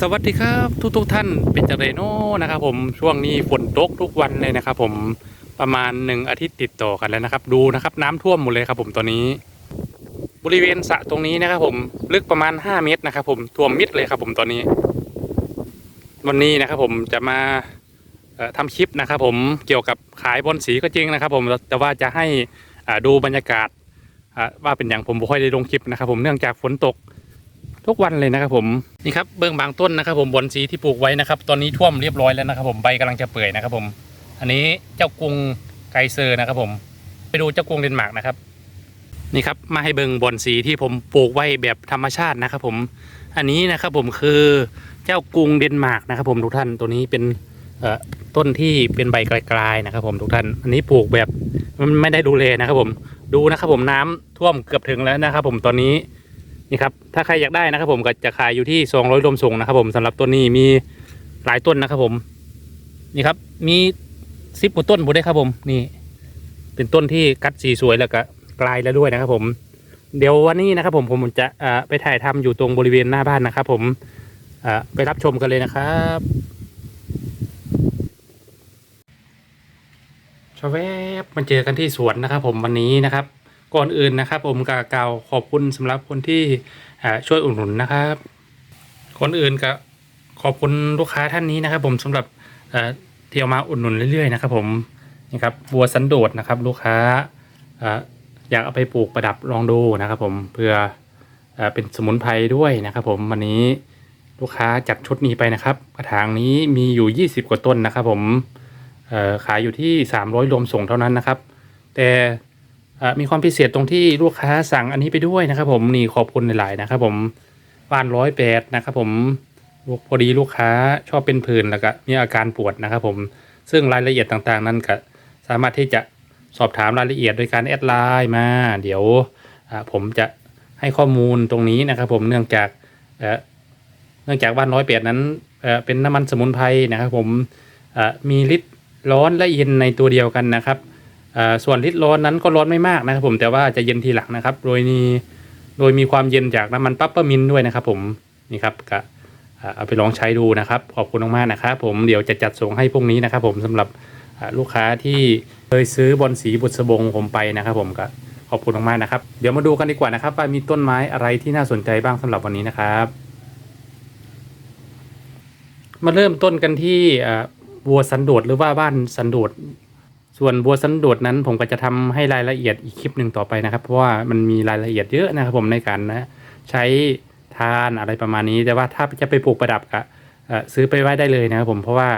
สวัสดีครับทุกทุกท่านเป็นจเรโนนะครับผมช่วงนี้ฝนตกทุกวันเลยนะครับผมประมาณหนึ่งอาทิตย์ติดต่อกันแล้วนะครับ ดูนะครับน้ำท่วมหมดเลยครับผมตอนนี้ บริเวณสระตรงนี้นะครับผมลึกประมาณ 5 เมตรนะครับผมท่วมมิดเลยครับผมตอนนี้ วันนี้นะครับผมจะมาเอ่อทำคลิปนะครับผมเกี่ยวกับขายบอลสีก็จริงนะครับ ผมแต่ว่าจะให้ดูบรรยากาศว่าเป็นอย่างผมบ่ค่อยได้ลงคลิปนะครับ ผมเนื่องจากฝนตก ทุกวันเลยนะครับผมนี่ครับเบื้องบางต้นนะครับผมบอนสีที่ปลูกไว้นะครับ ตอนนี้ท่วมเรียบร้อยแล้วนะครับ ผมใบกำลังจะเปื่อยนะครับผม อันนี้เจ้ากรุงไกเซอร์นะครับผม ไปดูเจ้ากรุงเดนมาร์กนะครับ นี่ครับมาให้เบิ่งบอนสีที่ผมปลูกไว้แบบธรรมชาตินะครับผม อันนี้นะครับผมคือเจ้ากรุงเดนมาร์กนะครับผมทุกท่านตัวนี้เป็นเอ่อต้นที่เป็นใบกลายๆนะครับ ผมทุกท่าน อันนี้ปลูกแบบมันไม่ได้ดูแลนะครับผมดูนะครับผมน้ำท่วมเกือบถึงแล้วนะครับผมตอนนี้ นี่ครับถ้าใครอยากได้นะครับ ผมก็จะขายอยู่ที่200รวมส่งนะครับ ผมสำหรับต้นนี้มีหลายต้นนะครับ ผม นี่ครับ มีสิบกว่าต้นบุได้ครับผม นี่ เป็นต้นที่กัดสีสวยแล้วก็กลายแล้วด้วยนะครับ ผม เดี๋ยววันนี้นะครับ ผมผมจะไปถ่ายทำอยู่ตรงบริเวณหน้าบ้านนะครับ ผมไปรับชมกันเลยนะครับชวแวบมันเจอกันที่สวนนะครับ ผมวันนี้นะครับ ก่อนอื่นนะครับ ผมก็กล่าวขอบคุณสำหรับคนที่ช่วยอุดหนุนนะครับก่อนอื่นก็ขอบคุณลูกค้าท่านนี้นะครับ ผมสำหรับเที่เอามาอุดหนุนเรื่อยๆนะครับ ผมนี่ครับบัวสันโดษนะครับ ลูกค้าอยากเอาไปปลูกประดับลองดูนะครับ ผมเพื่อเป็นสมุนไพรด้วยนะครับ ผมวันนี้ลูกค้าจัดชุดนี้ไปนะครับ กระถางนี้มีอยู่ 20 กว่าต้นนะครับ ผมขายอยู่ที่ 300รวมส่งเท่านั้นนะครับ แต่ มีความพิเศษตรงที่ลูกค้าสั่งอันนี้ไปด้วยนะครับผมนี่ขอบคุณหลายๆนะครับผมบ้านร้อยแปดนะครับผมพอดีลูกค้าชอบเป็นผื่นแล้วก็มีอาการปวดนะครับผมซึ่งรายละเอียดต่างๆ นั้นก็สามารถที่จะสอบถามรายละเอียดโดยการแอดไลน์มา เดี๋ยวผมจะให้ข้อมูลตรงนี้นะครับ ผมเนื่องจากเนื่องจากบ้านร้อยแปดนั้นเป็นน้ำมันสมุนไพรนะครับ ผมมีฤทธิ์ร้อนและเย็นในตัวเดียวกันนะครับ ส่วนลิตรร้อนนั้นก็ร้อนไม่มากนะครับผมแต่ว่าจะเย็นทีหลังนะครับ โดยมีโดยมีความเย็นจากน้ำมันปั๊ปเปอร์มินด้วยนะครับผมนี่ครับก็เอาไปลองใช้ดูนะครับ ขอบคุณมากๆนะครับผมเดี๋ยวจะจัดส่งให้พรุ่งนี้นะครับผมสำหรับลูกค้าที่เคยซื้อบอลสีบุษบงผมไปนะครับผมก็ขอบคุณมากๆนะครับ เดี๋ยวมาดูกันดีกว่านะครับว่ามีต้นไม้อะไรที่น่าสนใจบ้างสำหรับวันนี้นะครับ มาเริ่มต้นกันที่อ่าบัวสันโดษหรือว่าบ้านสันโดษ ส่วนบัวสันโดษนั้นผมก็จะทำให้รายละเอียดอีกคลิปหนึ่งต่อไปนะครับ เพราะว่ามันมีรายละเอียดเยอะนะครับผมในการนะใช้ทานอะไรประมาณนี้ แต่ว่าถ้าจะไปปลูกประดับก็ซื้อไปไว้ได้เลยนะครับผมเพราะว่า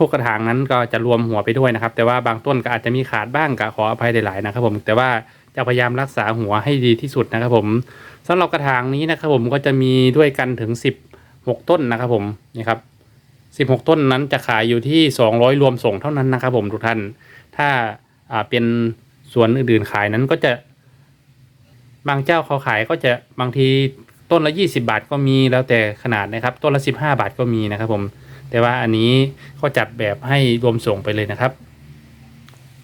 ทุกๆกระถางนั้นก็จะรวมหัวไปด้วยนะครับ แต่ว่าบางต้นก็อาจจะมีขาดบ้างก็ขออภัยหลายๆนะครับผมแต่ว่าจะพยายามรักษาหัวให้ดีที่สุดนะครับผมสำหรับกระถางนี้นะครับผมก็จะมีด้วยกันถึง 16 ต้นนะครับผมนี่ครับ16 ต้นนั้นจะขายอยู่ที่ 200 รวมส่งเท่านั้นนะครับผมทุกท่าน ถ้าอ่าเป็นสวนอื่นๆขายนั้นก็จะ บางเจ้าเขาขายก็จะบางทีต้นละ 20 บาทก็มีแล้วแต่ขนาดนะครับ ต้นละ 15 บาทก็มีนะครับผม แต่ว่าอันนี้ก็จัดแบบให้รวมส่งไปเลยนะครับ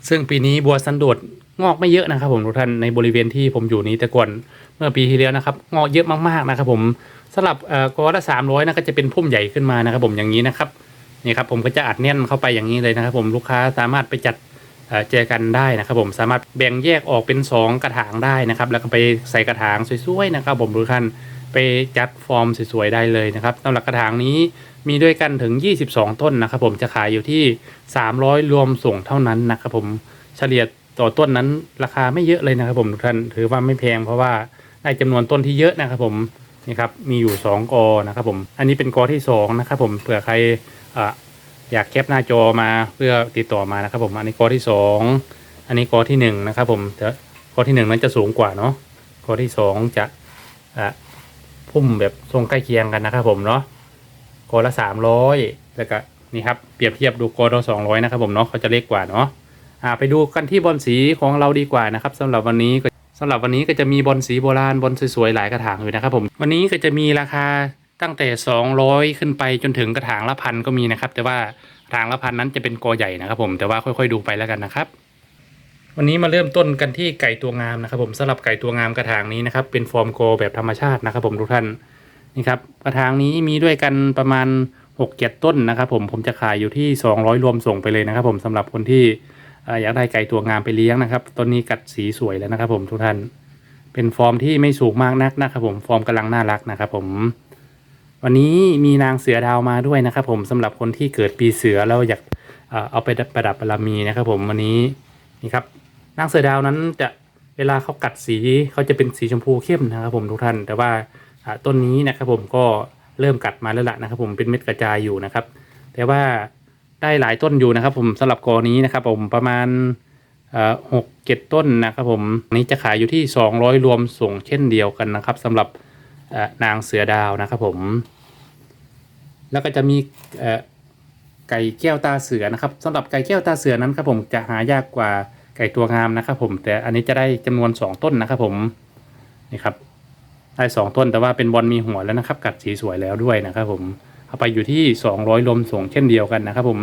ซึ่งปีนี้บัวสันโดษงอกไม่เยอะนะครับ ผมทุกท่านในบริเวณที่ผมอยู่นี้แต่ก่อนเมื่อปีที่แล้วนะครับ งอกเยอะมากๆนะครับ ผมสำหรับกอละสามร้อยนะก็จะเป็นพุ่มใหญ่ขึ้นมานะครับ ผมอย่างนี้นะครับนี่ครับผมก็จะอัดแน่นเข้าไปอย่างนี้เลยนะครับ ผมลูกค้าสามารถไปจัด เจอกันได้นะครับผมสามารถแบ่งแยกออกเป็น 2 กระถางได้นะครับ แล้วก็ไปใส่กระถางสวยๆนะครับผมทุกท่านไปจัดฟอร์มสวยๆได้เลยนะครับสำหรับกระถางนี้มีด้วยกันถึง 22 ต้นนะครับ ผมจะขายอยู่ที่ 300 รวมส่งเท่านั้นนะครับผมเฉลี่ยต่อต้นนั้นราคาไม่เยอะเลยนะครับผมทุกท่านถือว่าไม่แพงเพราะว่าได้จำนวนต้นที่เยอะนะครับผมนี่ครับมีอยู่ 2 กอนะครับผมอันนี้เป็นกอที่2นะครับผมเผื่อใคร อยากแคปหน้าจอมาเพื่อติดต่อมานะครับผมอันนี้กอที่สองอันนี้กอที่หนึ่งนะครับผมแต่กอที่หนึ่งนั้นจะสูงกว่าเนาะกอที่สองจะอะพุ่มแบบทรงใกล้เคียงกันนะครับผมเนาะกอละสามร้อยแล้วก็นี่ครับเปรียบเทียบดูกอละสองร้อยนะครับผมเนาะเขาจะเล็กกว่าเนาะอ่าไปดูกันที่บอลสีของเราดีกว่านะครับสำหรับวันนี้ก็สำหรับวันนี้ก็จะมีบอลสีโบราณบอลสวยๆหลายกระถางอยู่นะครับผมวันนี้ก็จะมีราคา ตั้งแต่ 200 ขึ้นไปจนถึงกระถางละพันก็มีนะครับ แต่ว่ากระถางละพันนั้นจะเป็นกอใหญ่นะครับ ผมแต่ว่าค่อยๆดูไปแล้วกันนะครับ วันนี้มาเริ่มต้นกันที่ไก่ตัวงามนะครับ ผมสำหรับไก่ตัวงามกระถางนี้นะครับ เป็นฟอร์มโกแบบธรรมชาตินะครับ ผมทุกท่านนี่ครับกระถางนี้มีด้วยกันประมาณ6กเจ็ดต้นนะครับ ผมผมจะขายอยู่ที่ 200 รวมส่งไปเลยนะครับ ผมสำหรับคนที่อยากได้ไก่ตัวงามไปเลี้ยงนะครับต้นนี้กัดสีสวยแล้วนะครับ ผมทุกท่านเป็นฟอร์มที่ไม่สูงมากนักนะครับ ผมฟอร์มกำลังน่ารักนะครับ ผม วันนี้มีนางเสือดาวมาด้วยนะครับ ผมสำหรับคนที่เกิดปีเสือแล้วอยากเอาไปประดับบารมีนะครับ ผมวันนี้นี่ครับนางเสือดาวนั้นจะเวลาเขากัดสีเขาจะเป็นสีชมพูเข้มนะครับผมทุกท่าน แต่ว่าต้นนี้นะครับผมก็เริ่มกัดมาแล้วล่ะนะครับ ผมเป็นเม็ดกระจายอยู่นะครับ แต่ว่าได้หลายต้นอยู่นะครับ ผมสำหรับกอนี้นะครับ ผมประมาณหกเจ็ดต้นนะครับ ผมนี้จะขายอยู่ที่ 200 รวมส่งเช่นเดียวกันนะครับสำหรับนางเสือดาวนะครับผม แล้วก็จะมีไก่แก้วตาเสือนะครับสำหรับไก่แก้วตาเสือนั้นครับผมจะหายากกว่าไก่ตัวงามนะครับผมแต่อันนี้จะได้จำนวน 2 ต้นนะครับผมนี่ครับได้สองต้นแต่ว่าเป็นบอลมีหัวแล้วนะครับ กัดสีสวยแล้วด้วยนะครับผมเอาไปอยู่ที่ 200ลมส่งเช่นเดียวกันนะครับผม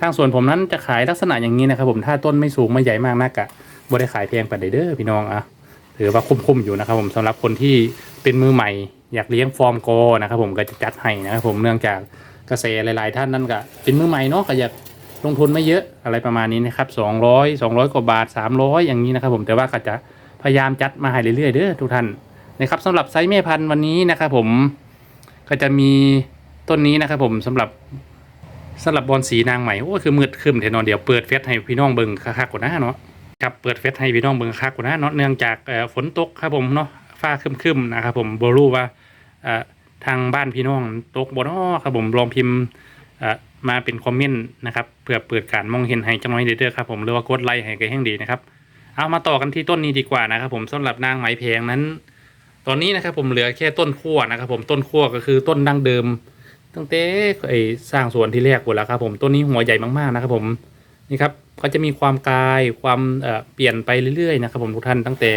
ทางส่วนผมนั้นจะขายลักษณะอย่างนี้นะครับผมถ้าต้นไม่สูงไม่ใหญ่มากนักอะบ่ได้ขายแพงไปเด้อพี่น้องอะ ถือว่าคุ้มๆอยู่นะครับ ผมสำหรับคนที่เป็นมือใหม่ อยากเลี้ยงฟอร์มโกนะครับ ผมก็จะจัดให้นะครับผมเนื่องจากเกษตรหลาย ๆ ท่านนั่นก็เป็นมือใหม่เนาะก็อยากลงทุนไม่เยอะอะไรประมาณนี้นะครับ200 200 กว่าบาท 300 อย่างนี้นะครับ ผมแต่ว่าก็จะพยายามจัดมาให้เรื่อย ๆ เด้อทุกท่านนะครับสำหรับไซส์แม่พันธุ์วันนี้นะครับผมก็จะมีต้นนี้นะครับผมสำหรับสำหรับบอลสีนางใหม่โอ้คือมืดครึมเทนอนเดี๋ยวเปิดเฟซให้พี่น้องเบิ่งคักๆกว่าน้าเนาะ ครับเปิดเฟซให้พี่น้องเบิ่งคักกว่าหน้าเนาะเนื่องจากฝนตกครับผมเนาะฟ้าครึมๆนะครับผมบรู้ว่าทางบ้านพี่น้องตกบ่เนาะครับผมลองพิมพ์มาเป็นคอมเมนต์นะครับเพื่อเปิดการมองเห็นให้จังน้อยเด้อครับผมหรือว่ากดไลค์ให้ก็แห่งดีนะครับเอามาต่อกันที่ต้นนี้ดีกว่านะครับผมสำหรับนางไหมแพงนั้น ตอนนี้นะครับผมเหลือแค่ต้นขั้วนะครับผมต้นขั้วก็คือต้นดั้งเดิม ตั้งแต่ไอ้สร้างสวนที่แรกหมดแล้วครับผมต้นนี้หัวใหญ่มากๆนะครับผมนี่ครับ ก็จะมีความกลายความเเปลี่ยนไปเรื่อยๆนะครับผมทุกท่านตั้งแต่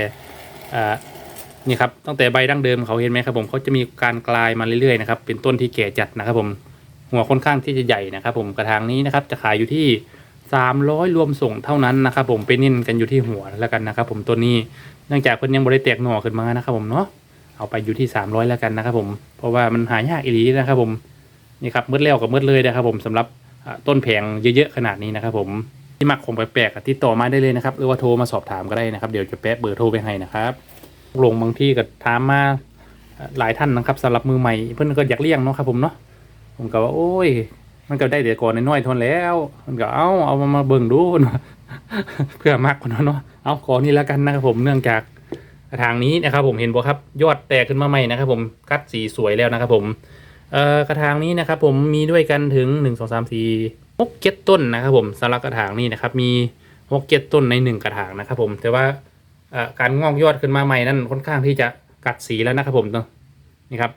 นี่ครับตั้งแต่ใบดั้งเดิมเขาเห็นไหมครับผมเขาจะมีการกลายมาเรื่อยๆนะครับเป็นต้นที่แก่จัดนะครับผมหัวค่อนข้างที่จะใหญ่นะครับผมกระถางนี้นะครับจะขายอยู่ที่ 300 รวมส่งเท่านั้นนะครับผมไปเน้นกันอยู่ที่หัวแล้วกันนะครับผมต้นนี้เนื่องจากเพิ่นยังบริแตกหน่อขึ้นมานะครับผมเนาะเอาไปอยู่ที่ 300 แล้วกันนะครับผมเพราะว่ามันหายากอีหลีนะครับผมนี่ครับมืดแล้วกับมืดเลยนะครับผมสำหรับต้นแผงเยอะๆขนาดนี้นะครับผม ที่มักของแปลกๆอ่ติดต่อมาได้เลยนะครับ หรือว่าโทรมาสอบถามก็ได้นะครับ เดี๋ยวจะแปะเบอร์โทรไปให้นะครับ ลงบางที่ก็ถามมาหลายท่านนะครับสำหรับมือใหม่เพื่อนก็อยากเลี้ยงเนาะครับผมเนาะผมก็ว่าโอ้ย มันก็ได้เดี๋ยวก่อนน้อยทนแล้ว มันก็เอาเอามามาเบิ่งดูเพื่อมากกว่านั้นเนาะเอาขอนี่แล้วกันนะครับผมเนื่องจากกระถางนี้นะครับผมเห็นบ่ครับยอดแตกขึ้นมาใหม่นะครับผมกัดสีสวยแล้วนะครับผมเอ่อกระถางนี้นะครับผมมีด้วยกันถึงหนึ่งสองสามสี่ หกเจ็ดต้นนะครับผมสำหรับกระถางนี้นะครับ มีหกเจ็ดต้นในหนึ่งกระถางนะครับผมแต่ว่าการงอกยอดขึ้นมาใหม่นั่นค่อนข้างที่จะกัดสีแล้วนะครับผมเนาะนี่ครับ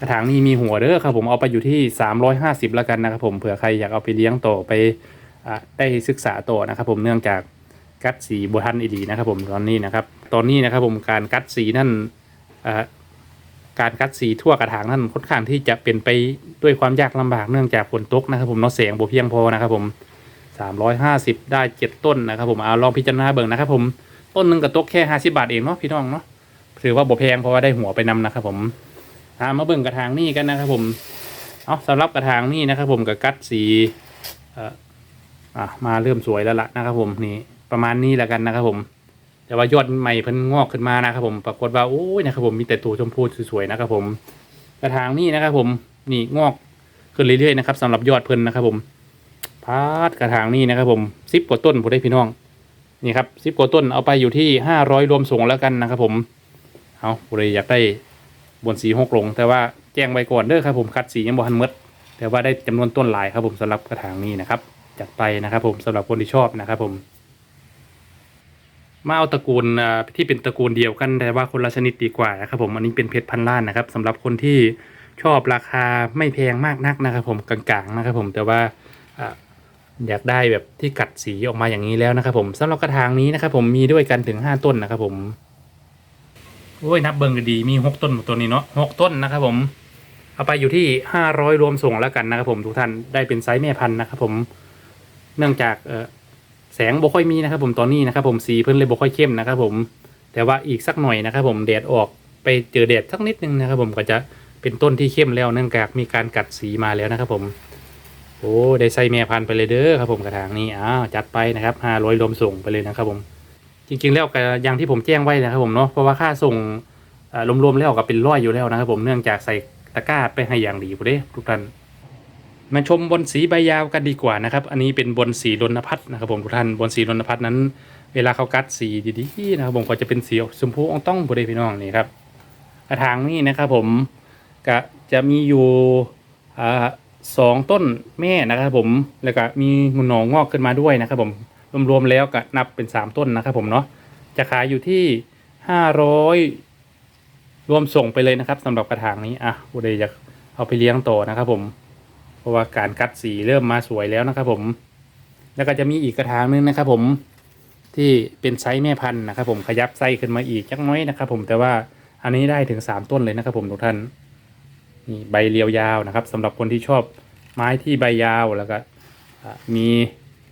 กระถางนี้มีหัวเด้อครับผมเอาไปอยู่ที่สามร้อยห้าสิบแล้วกันนะครับผมเผื่อใครอยากเอาไปเลี้ยงต่อไปอได้ศึกษาต่อนะครับผมเนื่องจากกัดสีบทันอีดีนะครับผมตอนนี้นะครับ ตอนนี้นะครับผมการกัดสีนั่น การคัดสีทั่วกระถางนั่นค่อนข้างที่จะเป็นไปด้วยความยากลำบากเนื่องจากฝนตกนะครับผมเนาะแสงบ่เพียงพอนะครับผม350 ได้เจ็ดต้นนะครับผมเอาลองพิจารณาเบิ่งนะครับผมต้นหนึ่งกับตกแค่ 50 บาทเองเนาะพี่น้องเนาะถือว่าบ่แพงเพราะว่าได้หัวไปนำนะครับผมอามาเบิ่งกระถางนี่กันนะครับผมเอาสำหรับกระถางนี่นะครับผมกับกัดสีเอ่อมาเริ่มสวยแล้วล่ะนะครับผมนี่ประมาณนี้แล้วกันนะครับผม แต่ว่ายอดใหม่เพิ่นงอกขึ้นมานะครับผมปรากฏว่าโอ้ยนะครับผมมีแต่ตัวชมพูสวยๆนะครับผมกระถางนี่นะครับผมนี่งอกขึ้นเรื่อยๆนะครับสำหรับยอดเพิ่นนะครับผมพาดกระถางนี่นะครับผมสิบกว่าต้นผมได้พี่น้องนี่ครับสิบกว่าต้นเอาไปอยู่ที่ห้าร้อยรวมส่งแล้วกันนะครับผมเอาผมเลยอยากได้บนสีหกลง แต่ว่าแจ้งไว้ก่อนเด้อครับผมคัดสียังบ่ทันมดแต่ว่าได้จำนวนต้นหลายครับผมสำหรับกระถางนี้นะครับจัดไปนะครับผมสำหรับคนที่ชอบนะครับผม มาเอาตระกูลที่เป็นตระกูลเดียวกันแต่ว่าคนละชนิดดีกว่านะครับผมอันนี้เป็นเพชรพันล้านนะครับสำหรับคนที่ชอบราคาไม่แพงมากนักนะครับ ผมกลางๆนะครับ ผมแต่ว่าอยากได้แบบที่กัดสีออกมาอย่างนี้แล้วนะครับ ผมสำหรับกระถางนี้นะครับ ผมมีด้วยกันถึงห้าต้นนะครับ ผมโอ้ยนับเบิ่งก็ดีมีหกต้นตัวนี้เนาะหกต้นนะครับ ผมเอาไปอยู่ที่ห้าร้อยรวมส่งแล้วกันนะครับ ผมทุกท่านได้เป็นไซส์แม่พันธุ์นะครับ ผมเนื่องจากเออ แสงบ่ค่อยมีนะครับผมตอนนี้นะครับผมสีเพิ่นเลยบ่ค่อยเข้มนะครับผมแต่ว่าอีกสักหน่อยนะครับผมแดดออกไปเจอแดดสักนิดนึงนะครับผมก็จะเป็นต้นที่เข้มแล้วเนื่องจากมีการกัดสีมาแล้วนะครับผมโอ้ได้ใส่แม่พันไปเลยเด้อครับผมกระถางนี้อ้าวจัดไปนะครับห้าร้อยรวมส่งไปเลยนะครับผมจริงๆแล้วก็อย่างที่ผมแจ้งไว้นะครับผมเนาะเพราะว่าค่าส่งอ่อรวมๆแล้วก็เป็นร้อยอยู่แล้วนะครับผมเนื่องจากใส่ตะกร้าไปให้อย่างดีพุเด้ทุกท่าน มาชมบนสีใบยาวกันดีกว่านะครับ อันนี้เป็นบนสีดนพัฒนะครับผมทุกท่านบนสีดนพัฒนั้น เวลาเขากัดสีดีๆนะครับผมก็จะเป็นสีชมพูอ่องต้องพุเด้พี่น้องนี่ครับกระถางนี้นะครับผมก็จะมีอยู่อสองต้นแม่นะครับผมแล้วก็มีหนองอกขึ้นมาด้วยนะครับผมรวมๆแล้วก็นับเป็นสามต้นนะครับผมเนาะจะขายอยู่ที่ห้าร้อยรวมส่งไปเลยนะครับสำหรับกระถางนี้อะผู้ใดอยากเอาไปเลี้ยงต่อนะครับผม ราะว่าการกัดสีเริ่มมาสวยแล้วนะครับ ผม แล้วก็จะมีอีกกระถางนึงนะครับ ผมที่เป็นไซส์แม่พันธุ์นะครับ ผมขยับไส้ขึ้นมาอีกจักน้อยนะครับ ผมแต่ว่าอันนี้ได้ถึงสามต้นเลยนะครับ ผมทุกท่านนี่ใบเรียวยาวนะครับสำหรับคนที่ชอบไม้ที่ใบยาวแล้วก็มี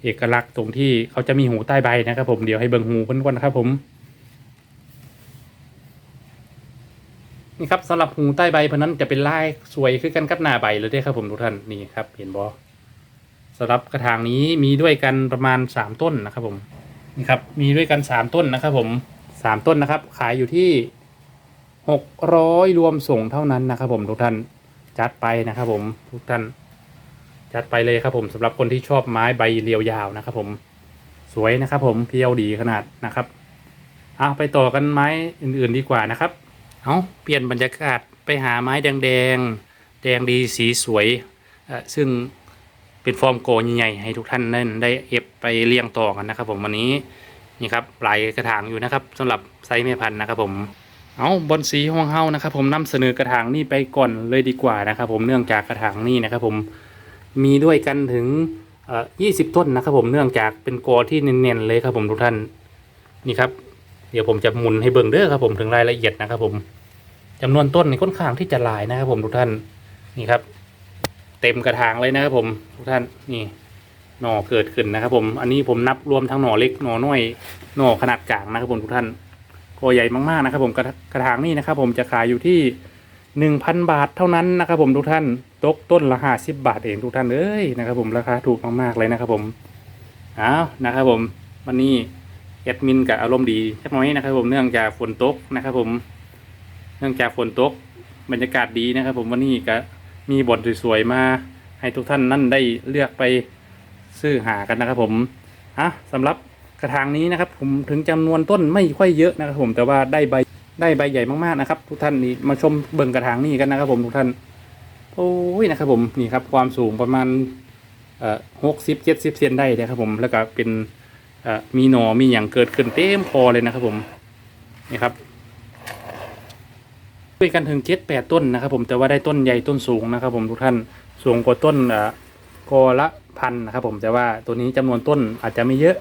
เอกลักษณ์ตรงที่เขาจะมีหูใต้ใบนะครับ ผมเดี๋ยวให้เบิ่งหูเพิ่นก่อนนะครับ ผม นี่ครับสำหรับหูใต้ใบเพราะนั้นจะเป็นลายสวยคือกันกับหน้าใบเลยเด้ครับผมทุกท่านนี่ครับเห็นบอสำหรับกระถางนี้มีด้วยกันประมาณสามต้นนะครับผมนี่ครับมีด้วยกันสามต้นนะครับผมสามต้นนะครับ ขายอยู่ที่หกร้อยรวมส่งเท่านั้นนะครับผมทุกท่านจัดไปนะครับผมทุกท่านจัดไปเลยครับผมสำหรับคนที่ชอบไม้ใบเรียวยาวนะครับผมสวยนะครับผมเพียวดีขนาดนะครับเอาไปต่อกันไม้อื่นๆดีกว่านะครับ เอาเปลี่ยนบรรยากาศไปหาไม้แดงๆแดงดีสีสวย ซึ่งเป็นฟอร์มโกใหญ่ๆให้ทุกท่านนั่นได้เอฟไปเลี้ยงต่อกันนะครับ ผมวันนี้นี่ครับปลายกระถางอยู่นะครับสำหรับไซส์แม่พันธุ์นะครับผมเอาบอลสีห้องเฮานะครับ ผมนำเสนอกระถางนี่ไปก่อนเลยดีกว่านะครับ ผมเนื่องจากกระถางนี่นะครับ ผมมีด้วยกันถึงเอ่อ20ต้นนะครับ ผมเนื่องจากเป็นกอที่เน้นๆเลยครับ ผมทุกท่านนี่ครับ เดี๋ยวผมจะหมุนให้เบิ่งเด้อครับผมถึงรายละเอียดนะครับผมจำนวนต้นในค่อนข้างที่จะหลายนะครับผมทุกท่านนี่ครับ เต็มกระถางเลยนะครับผมทุกท่านนี่หน่อเกิดขึ้นนะครับ ผม อันนี้ผมนับรวมทั้งหน่อเล็กหน่อน้อยหน่อขนาดกลางนะครับผมทุกท่านกอใหญ่มากๆนะครับ ผมกระกระถางนี่นะครับ ผมจะขายอยู่ที่หนึ่งพันบาทเท่านั้นนะครับ ผมทุกท่านตกต้นละห้าสิบบาทเองทุกท่านเอ้ยนะครับ ผมราคาถูกมากๆเลยนะครับ ผมเอานะครับ ผมวันนี้ แอดมินกับอารมณ์ดีสักน้อยนะครับผมเนื่องจากฝนตกนะครับ ผม เนื่องจากฝนตกบรรยากาศดีนะครับ ผมวันนี้ก็มีบทสวยๆมา ให้ทุกท่านนั่นได้เลือกไปซื้อหากันนะครับ ผมอะสำหรับกระถางนี้นะครับ ผมถึงจำนวนต้นไม่ค่อยเยอะนะครับผมแต่ว่าได้ใบได้ใบใหญ่มากๆนะครับ ทุกท่านนี่มาชมเบิ่งกระถางนี่กันนะครับ ผมทุกท่านโอ้ยนะครับ ผมนี่ครับความสูงประมาณเอ่อหกสิบเจ็ดสิบเซนได้นะครับ ผมแล้วก็เป็น มีหนอมีอย่างเกิดขึ้นเต็มพอเลยนะครับผมนี่ครับด้วยกันถึงเจ็ดแปดต้นนะครับ ผมแต่ว่าได้ต้นใหญ่ต้นสูงนะครับ ผมทุกท่านสูงกว่าต้นกอละพันนะครับ ผมแต่ว่าตัวนี้จำนวนต้นอาจจะไม่เยอะ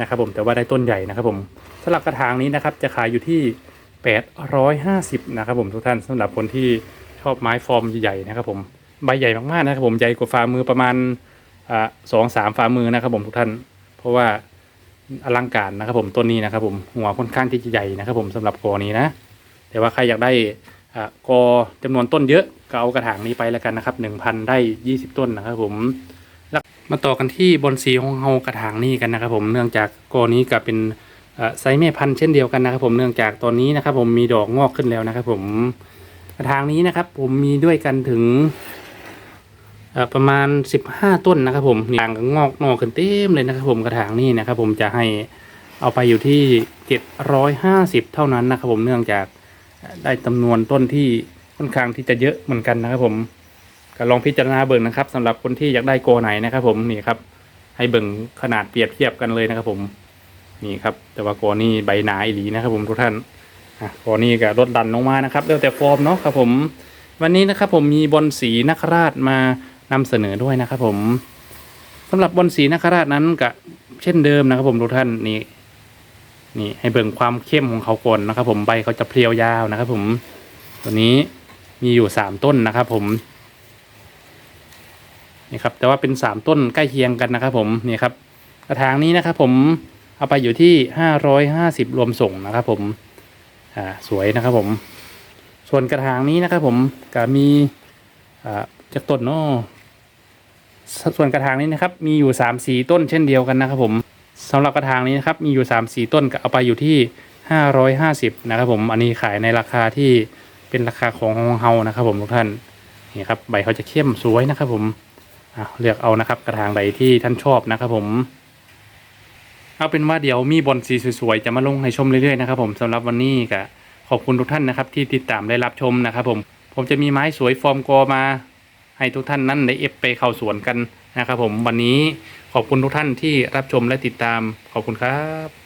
นะครับผมแต่ว่าได้ต้นใหญ่นะครับผมสำหรับกระถางนี้นะครับ จะขายอยู่ที่ 850นะครับผมทุกท่านสำหรับคนที่ชอบไม้ฟอร์มใหญ่ๆนะครับ ผมใบใหญ่มากๆนะครับ ผมใหญ่กว่าฝ่ามือประมาณสองสามฝ่ามือนะครับ ผมทุกท่าน เพราะว่า อลังการนะครับผมต้นนี้นะครับผมหัวค่อนข้างที่จะใหญ่นะครับผมสำหรับกอนี้นะ แต่ว่าใครอยากได้กอจำนวนต้นเยอะก็เอากระถางนี้ไปแล้วกันนะครับ1,000ได้20ต้นนะครับผมมาต่อกันที่บอนสีของเฮากระถางนี้กันนะครับผมเนื่องจากกอนี้ก็เป็นไซส์แม่พันธุ์เช่นเดียวกันนะครับ ผมเนื่องจากตอนนี้นะครับ ผมมีดอกงอกขึ้นแล้วนะครับ ผมกระถางนี้นะครับ ผมมีด้วยกันถึง ประมาณ 15 ต้นนะครับผมนี่ต่างก็งอกนอกขึ้นเต็มเลยนะครับผมกระถางนี้นะครับผมจะให้เอาไปอยู่ที่ 750 เท่านั้นนะครับผมเนื่องจากได้จำนวนต้นที่ค่อนข้างที่จะเยอะเหมือนกันนะครับผมก็ลองพิจารณาเบิ่งนะครับสำหรับคนที่อยากได้โกไหนนะครับ ผมนี่ครับ ให้เบิ่งขนาดเปรียบเทียบกันเลยนะครับผมนี่ครับ แต่ว่ากอนี่ใบหนาอีหลีนะครับ ผมทุกท่านอะกอนี่ก็ลดดันลงมานะครับแล้วแต่ฟอร์มเนาะครับผม วันนี้นะครับผมมีบอลสีนักราชมา นำเสนอด้วยนะครับผมสำหรับบอลสีนักราชนั้นก็เช่นเดิมนะครับผมทุกท่านนี่นี่ให้เบิ่งความเข้มของเขาก่อนนะครับ ผมใบเขาจะเพรียวยาวนะครับ ผมตัวนี้มีอยู่สามต้นนะครับ ผมนี่ครับ แต่ว่าเป็นสามต้นใกล้เคียงกันนะครับ ผมนี่ครับ กระถางนี้นะครับ ผมเอาไปอยู่ที่ห้าร้อยห้าสิบรวมส่งนะครับ ผมอ่าสวยนะครับ ผม ส่วนกระถางนี้นะครับ ผมก็มีอ่าจากต้นเนาะ ส่วนกระถางนี้นะครับมีอยู่สามสีต้นเช่นเดียวกันนะครับผมสำหรับกระถางนี้นะครับมีอยู่สามสีต้นก็เอาไปอยู่ที่ห้าร้อยห้าสิบนะครับผมอันนี้ขายในราคาที่เป็นราคาของของเฮานะครับผมทุกท่านนี่ครับใบเขาจะเข้มสวยนะครับผมเลือกเอานะครับกระถางใดที่ท่านชอบนะครับผมเอาเป็นว่าเดี๋ยวมีบอลสีสวยๆจะมาลงให้ชมเรื่อยๆนะครับผมสำหรับวันนี้ก็ขอบคุณทุกท่านนะครับที่ติดตามได้รับชมนะครับผมผมจะมีไม้สวยฟอร์มกอมา ให้ทุกท่านนั้นได้เอฟไปเข้าสวนกันนะครับผมวันนี้ขอบคุณทุกท่านที่รับชมและติดตามขอบคุณครับ